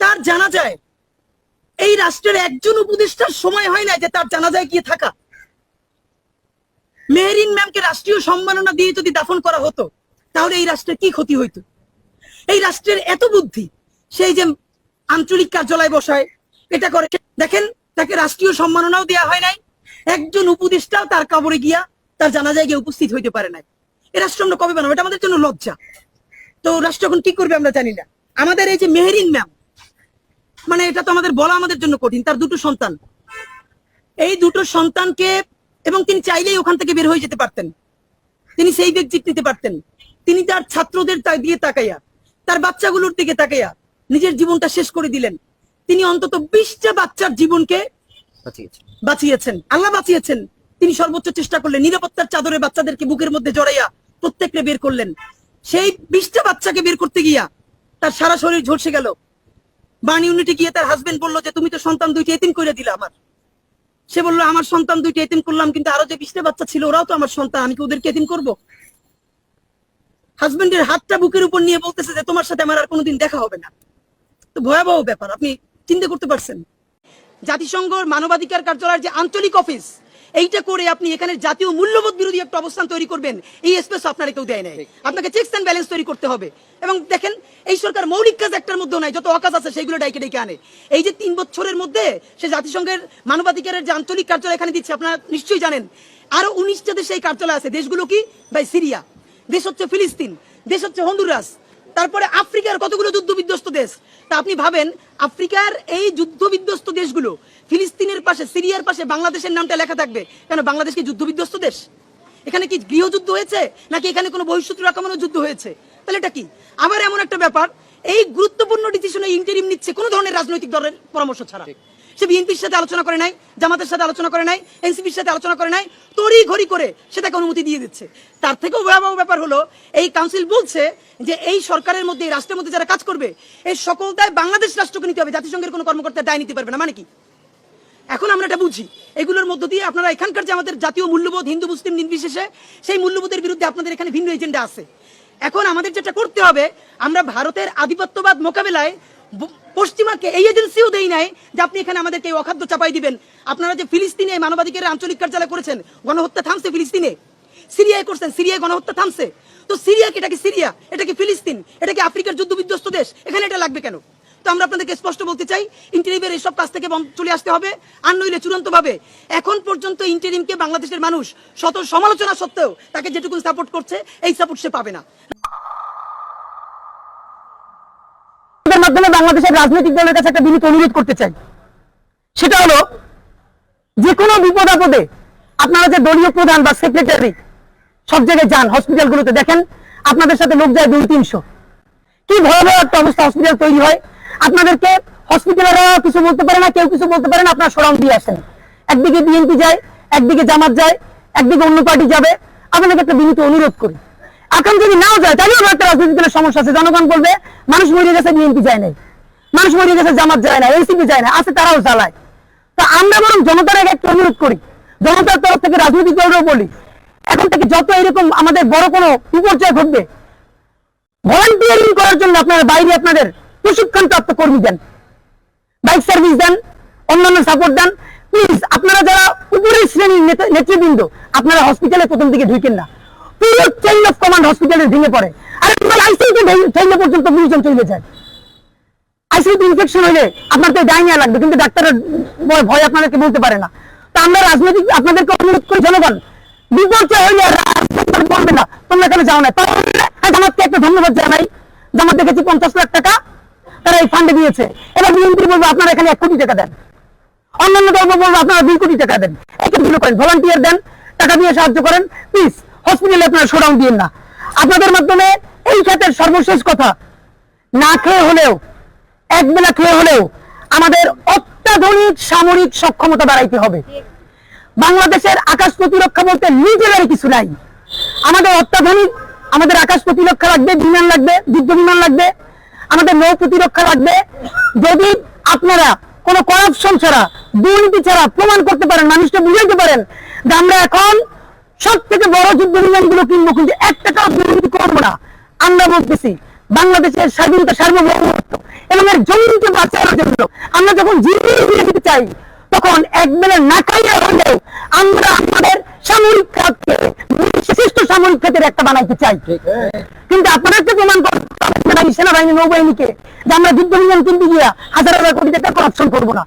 তার জানা যায়, এই রাষ্ট্রের একজন উপদেষ্টার সময় হয় না যে তার জানা যায় গিয়ে থাকা। মেহরিন ম্যামকে রাষ্ট্রীয় সম্মাননা দিয়ে যদি দাফন করা হতো, তাহলে এই রাষ্ট্রের কি ক্ষতি হইতো? এই রাষ্ট্রের এত বুদ্ধি, সেই যে আঞ্চলিক কার্যালয় বসায়, এটা করে দেখেন, তাকে রাষ্ট্রীয় সম্মাননাও দেওয়া হয় নাই, একজন উপদেষ্টাও তার কবরে গিয়া তার জানাজায় গিয়ে উপস্থিত হইতে পারে নাই। এ রাষ্ট্র আমরা কবে বানাবো? এটা আমাদের জন্য লজ্জা। তো রাষ্ট্র এখন কি করবে আমরা জানি না। আমাদের এই যে মেহরিন ম্যাম মানে এটা তো আমাদের বলা আমাদের জন্য কঠিন তার দুটো সন্তান। এই দুটো সন্তানকে এবং তিনি চাইলেই ওখান থেকে বের হয়ে যেতে পারতেন। তিনি সেই ব্যক্তি নিতে পারতেন। তিনি তার ছাত্রদের দিয়ে তাকাইয়া তার বাচ্চাগুলোর দিকে তাকাইয়া নিজের জীবনটা শেষ করে দিলেন। তিনি অন্তত বিশটা বাচ্চার জীবনকে বাঁচিয়েছেন। আল্লাহ বাঁচিয়েছেন। তিনি সর্বোচ্চ চেষ্টা করলেন নিরাপত্তার চাদরে বাচ্চাদেরকে বুকের মধ্যে জড়াইয়া প্রত্যেককে বের করলেন। সেই বিশটা বাচ্চাকে বের করতে গিয়া তার সারা শরীর ঝলসে গেল। বার্ন ইউনিটে গিয়ে তার হাজবেন্ড বলল যে, তুমি তো সন্তান দুইটা এতিম করে দিলে আমার। সে বলল, আমার সন্তান দুইটা এতিম করলাম, কিন্তু আরও যে বিশটা বাচ্চা ছিল, ওরাও তো আমার সন্তান, আমি কি ওদেরকে এতিম করব? হাজবেন্ডের হাতটা বুকের উপর নিয়ে বলতেছে যে, তোমার সাথে আমার আর কোনোদিন দেখা হবে না। তো ভয়াবহ ব্যাপার, আপনি চিন্তা করতে পারছেন। জাতিসংঘর মানবাধিকার কার্যালয়ের যে আঞ্চলিক অফিস এইটা করে আপনি এখানে জাতীয় মূল্যবোধ বিরোধী একটা অবস্থান তৈরি করবেন। এই স্পেস আপনারা কেউ দেয় নাই। আপনাকে চেকস অ্যান্ড ব্যালেন্স তৈরি করতে হবে। এবং দেখেন এই সরকার মৌলিক কাজ একটার মধ্যেও নাই যত অকাজ আছে সেইগুলো ডাইকে ডেকে আনে। এই যে তিন বছরের মধ্যে সে জাতিসংঘের মানবাধিকারের যে আঞ্চলিক কার্যালয় এখানে দিচ্ছে আপনারা নিশ্চয়ই জানেন আরও উনিশটা দেশে এই কার্যালয় আছে। দেশগুলো কি? ভাই সিরিয়া। দেশ হচ্ছে ফিলিস্তিন। দেশ হচ্ছে হন্ডুরাস তারপরে আফ্রিকার কতগুলো যুদ্ধ বিধ্বস্ত দেশ? তা আপনি ভাবেন, আফ্রিকার এই যুদ্ধ বিধ্বস্ত দেশগুলো ফিলিস্তিনের পাশে, সিরিয়ার পাশে বাংলাদেশের নামটা লেখা থাকবে? কেন, বাংলাদেশ কি যুদ্ধ বিধ্বস্ত দেশ? এখানে কি গৃহযুদ্ধ হয়েছে? নাকি এখানে কোনো বহিঃশত্রু আক্রমণের যুদ্ধ হয়েছে? তাহলে এটা কি? আবার এমন একটা ব্যাপার, এই গুরুত্বপূর্ণ ডিসিশনে ইন্টারিম নিচ্ছে কোনো ধরনের রাজনৈতিক দলের পরামর্শ ছাড়া। সে বিএনপির সাথে আলোচনা করে নাই, জামাতের সাথে আলোচনা করে নাই, এনসিপির সাথে আলোচনা করে নাই তড়ি ঘড়ি করে সেটাকে অনুমতি দিয়ে দিচ্ছে। তার থেকেও ভয়াবহ ব্যাপার হলো, এই কাউন্সিল বলছে যে এই সরকারের মধ্যে, এই রাষ্ট্রের মধ্যে যারা কাজ করবে, এই সকল দায় বাংলাদেশ রাষ্ট্রকে নিতে হবে, জাতিসংঘের কোনো কর্মকর্তা দায় নিতে পারবে না মানে কি? এখন আমরা এটা বুঝি। এগুলোর মধ্য দিয়ে আপনারা এখানকার যে আমাদের জাতীয় মূল্যবোধ, হিন্দু, মুসলিম, নির্বিশেষে সেই মূল্যবোধের বিরুদ্ধে আপনাদের এখানে ভিন্ন এজেন্ডা আছে। এখন আমাদের যেটা করতে হবে, আমরা ভারতের আধিপত্যবাদ মোকাবেলায় পশ্চিমাকে এই এজেন্সিও দেই নাই যে আপনি এখানে আমাদেরকে অখাদ্য চাপাই দিবেন। আপনারা যে ফিলিস্তিনে মানবাধিকারের আঞ্চলিক কার্যালয় করেছেন, গণহত্যা থামছে ফিলিস্তিনে। সিরিয়ায় করছেন, সিরিয়ায় গণহত্যা থামছে। তো সিরিয়া এটা কি সিরিয়া? এটা কি ফিলিস্তিন? এটা কি আফ্রিকার যুদ্ধ বিধ্বস্ত দেশ? এখানে এটা লাগবে কেন? তো আমরা আপনাদেরকে স্পষ্ট বলতে চাই ইন্টারিমের এইসব কাজ থেকে চলে আসতে হবে, আর নইলে চূড়ান্ত ভাবে এখন পর্যন্ত ইন্টারিমকে বাংলাদেশের মানুষ শত সমালোচনা সত্ত্বেও তাকে যেটুকু সাপোর্ট করছে, এই সাপোর্ট সে পাবে না। মাধ্যমে বাংলাদেশের রাজনৈতিক দলের কাছে একটা বিনীত অনুরোধ করতে চাই। সেটা হলো যে কোনো বিপদ আপদে আপনারা যে দলীয় প্রধান বা সেক্রেটারি সব জায়গায় যান হসপিটালগুলোতে দেখেন, আপনাদের সাথে লোক যায় দুই, তিনশো। কি ভয়াবহ একটা অবস্থা হসপিটাল তৈরি হয়। আপনাদেরকে হসপিটালেরা কিছু বলতে পারে না, কেউ কিছু বলতে পারে না, আপনারা সরাম দিয়ে আসেন। একদিকে বিএনপি যায়, একদিকে জামাত যায়, একদিকে অন্য পার্টি যাবে। আপনাদেরকে একটা বিনীত অনুরোধ করি। এখন যদি নাও যায়, তাহলেও একটা রাজনৈতিক দলের সমস্যা আছে। জনগণ বলবে, মানুষ মরে গেছে, বিএনপি যায় নাই। মানুষ মরে গেছে, জামাত যায় না এনসিপি যায় না আছে তারাও চালায় তো আমরা বরং জনতার একটা অনুরোধ করি, জনতার তরফ থেকে রাজনৈতিক দলরাও বলি, এখন থেকে যত এরকম আমাদের বড় কোনো বিপর্যয় ঘটবে ভলান্টিয়ারিং করার জন্য আপনারা বাইরে আপনাদের প্রশিক্ষণ প্রাপ্ত কর্মী দেন বাইক সার্ভিস দেন, অন্যান্য সাপোর্ট দেন। প্লিজ আপনারা যারা উপরের শ্রেণির নেতা- নেতৃবৃন্দ, আপনারা হসপিটালে প্রথম দিকে ঢুকেন না। চেইন অফ কমান্ড হসপিটালে ভেঙে পড়ে। আইসিইউতে পর্যন্ত চলে যায়। আইসিইউতে ইনফেকশন হলে আপনার তো ডাইনিয়া লাগবে, কিন্তু ডাক্তারের ভয়- আপনাদেরকে বলতে পারে না। তা আমরা রাজনৈতিক আপনাদেরকে অনুরোধ করি, জনগণ, বিপর্যয় হইলে বলবে না। তোমরা এখানে যাও না। জামাতকে একটা ধন্যবাদ জানাই জামাত দেখেছি পঞ্চাশ লাখ টাকা তারা এই ফান্ডে দিয়েছে। এবার বিএনপি বলব, আপনারা এখানে এক কোটি টাকা দেন। অন্যান্য দল বলব, আপনারা দুই কোটি টাকা দেন। এই কাজগুলো করেন ভলান্টিয়ার দেন, টাকা দিয়ে সাহায্য করেন প্লিজ হসপিটালে আপনারা সরাম দিন না। আপনাদের মাধ্যমে এই ক্ষেত্রের সর্বশেষ কথা, না খেয়ে হলেও এক বেলা খেয়ে হলেও আমাদের অত্যাধুনিক সামরিক সক্ষমতা বাড়াইতে হবে। বাংলাদেশের আকাশ প্রতিরক্ষা বলতে নিজেদের কিছু নাই। আমাদের অত্যাধুনিক, আমাদের আকাশ প্রতিরক্ষা লাগবে, বিমান লাগবে, যুদ্ধ বিমান লাগবে, আমাদের নৌ প্রতিরক্ষা লাগবে। যদি আপনারা কোনো করাপশন ছাড়া, দুর্নীতি ছাড়া প্রমাণ করতে পারেন, মানুষকে বুঝাইতে পারেন যে আমরা এখন সব থেকে বড় যুদ্ধ বিমানগুলো কিনবো কিন্তু এক টাকা দুর্নীতি করব না। আমরা বলতেছি বাংলাদেশের স্বাধীনতা সার্বভৌমত্ব এবং এর জমিনকে বাঁচানোর জন্য আমরা যখন জিনিস দিয়ে দিতে চাই তখন একবেলা না খাইয়া হলেও আমরা আমাদের সামরিক খাতকে বিশিষ্ট সামরিক খাতের একটা বানাইতে চাই। কিন্তু আপনাদেরকে প্রমাণ করতে সেনাবাহিনী, নৌবাহিনীকে যে আমরা যুদ্ধ বিমান কিনতে গিয়া হাজার হাজার কোটি টাকা করাপশন করব না।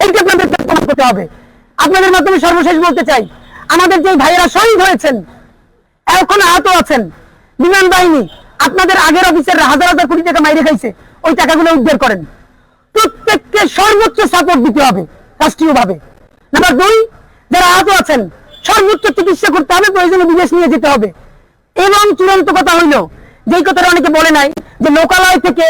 এইটা আপনাদেরকে প্রমাণ করতে হবে। আপনাদের মাধ্যমে সর্বশেষ বলতে চাই আমাদের যে ভাইয়েরা শহীদ হয়েছেন, এখন আহত আছেন, বিমান বাহিনী আপনাদের আগের অফিসাররা হাজার হাজার কোটি টাকা মাইরে খাইছে, ওই টাকাগুলো উদ্ধার করেন। প্রত্যেককে সর্বোচ্চ সাপোর্ট দিতে হবে রাষ্ট্রীয় ভাবে নাম্বার দুই, যারা আহত আছেন, সর্বোচ্চ চিকিৎসা করতে হবে, প্রয়োজনে বিদেশ নিয়ে যেতে হবে। এবং চূড়ান্ত কথা হইল, যেই কথাটা অনেকে বলে নাই, যে লোকালয় থেকে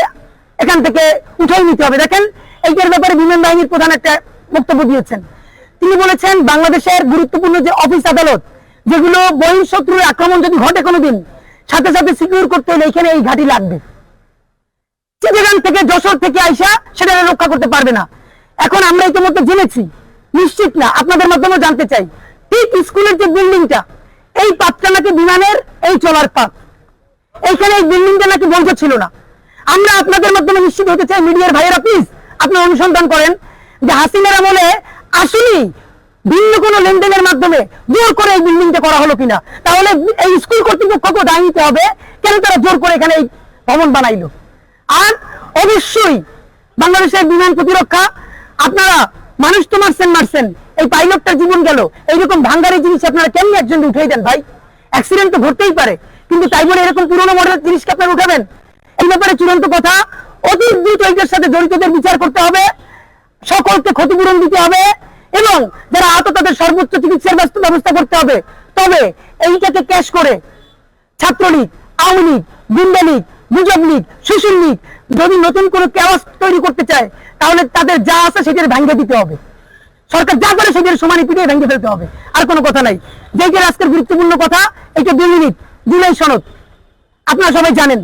এখান থেকে উঠাই নিতে হবে। দেখেন, এইটার ব্যাপারে বিমান বাহিনীর প্রধান একটা বক্তব্য দিয়েছেন। তিনি বলেছেন, বাংলাদেশের গুরুত্বপূর্ণ যে অফিস আদালত, যেগুলো বহিঃশত্রুর আক্রমণ যদি ঘটে কোনোদিন, সাথে সাথে সিকিউর করতে হলে এখানে এই ঘাঁটি লাগবে। চিটাগাং থেকে যশোর থেকে আইসা সেটা রক্ষা করতে পারবে না। এখন আমরা ইতিমধ্যে জেনেছি, নিশ্চিত না, আপনাদের মাধ্যমে জানতে চাই, ঠিক স্কুলের যে বিল্ডিংটা, এই পাতটা নাকি বিমানের, এই চলার পাত। এইখানে এই বিল্ডিংটা নাকি বন্ধ ছিল না। আমরা আপনাদের মাধ্যমে নিশ্চিত হতে চাই, মিডিয়ার ভাইয়েরা প্লিজ আপনি অনুসন্ধান করেন যে হাসিনার আমলে আসলেই ভিন্ন কোনো লেনদেনের মাধ্যমে জোর করে এই বিল্ডিংটা করা হলো কিনা? তাহলে এই স্কুল কর্তৃপক্ষকে দায় হবে? কেন তারা জোর করে এখানে এই ভবন বানাইলো? আর অবশ্যই বাংলাদেশের বিমান প্রতিরক্ষা, আপনারা মানুষ তো মারছেন মারছেন। এই পাইলটটার জীবন গেল। এইরকম ভাঙ্গারি জিনিস আপনারা কেমনি একজন উঠে দেন ভাই? অ্যাক্সিডেন্ট তো ঘটতেই পারে। কিন্তু তাই বলে এরকম পুরোনো মডেলের জিনিসকে আপনারা উঠাবেন? এই ব্যাপারে চূড়ান্ত কথা, অতি দ্রুত এইটার সাথে জড়িতদের বিচার করতে হবে। সকলকে ক্ষতিপূরণ দিতে হবে এবং যারা আহত তাদের সর্বোচ্চ চিকিৎসার ব্যবস্থা করতে হবে। তবে এইটাকে ক্যাশ করে ছাত্রলীগ, আওয়ামী লীগ, গুন্ডা লীগ গুজব লীগ শিশুর লীগ যদি নতুন কোনো ক্যাওয়াস তৈরি করতে চায়, তাহলে তাদের যা আছে সেটার ভাঙ্গে দিতে হবে। সরকার যা করে সেটার সমানে পিটিয়ে ভেঙে ফেলতে হবে। আর কোনো কথা নাই। যেটা আজকের গুরুত্বপূর্ণ কথা, এটা দুই মিনিট জুলাই সনদ। আপনারা সবাই জানেন।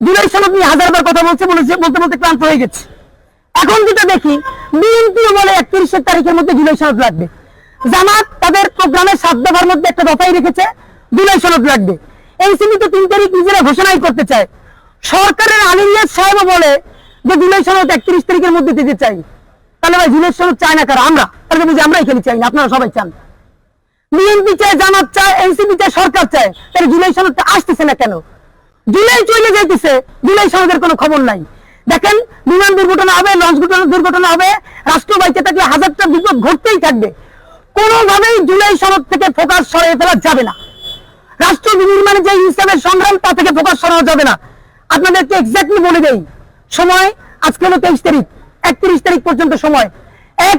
জুলাই সনদ নিয়ে হাজারবার কথা বলছে বলেছে বলতে বলতে ক্লান্ত হয়ে গেছে। এখন যেটা দেখি। বিএনপি বলে একত্রিশের তারিখের মধ্যে জুলাই সনদ লাগবে। জামাত তাদের প্রোগ্রামের সাত দফার মধ্যে একটা দফাই রেখেছে, জুলাই সনদ লাগবে। এনসিপি তো তিন তারিখ নিজেরা ঘোষণাই করতে চায়। সরকারের আলিমিয়াত সাহেব বলে যে জুলাই সনদ একত্রিশ তারিখের মধ্যে দিতে চাই। তাহলে ভাই, জুলাই সনদ চায় না কারা আমরা। তাহলে বুঝি আমরাই খেলি চাই না, আপনারা সবাই চান। বিএনপি চায়, জামাত চায়, এনসিপি চায়, সরকার চায়। তাহলে জুলাই সনদটা আসতেছে না কেন? জুলাই চলে যাইতেছে, জুলাই সনদের কোনো খবর নাই। দেখেন, বিমান দুর্ঘটনা হবে লঞ্চ দুর্ঘটনা হবে রাষ্ট্র বাইচে থাকলে হাজারটা বিপদ ঘটতেই থাকবে। কোনোভাবেই জুলাই শরৎ থেকে ফোকাস সরিয়ে ফেলা যাবে না। রাষ্ট্র বিনির্মাণে যে হিসাবের সংগ্রাম, তা থেকে ফোকাস সরানো যাবে না। আপনাদেরকে এক্স্যাক্টলি বলে দেই, সময় আজকে হলো তেইশ তারিখ। একত্রিশ তারিখ পর্যন্ত সময়। এক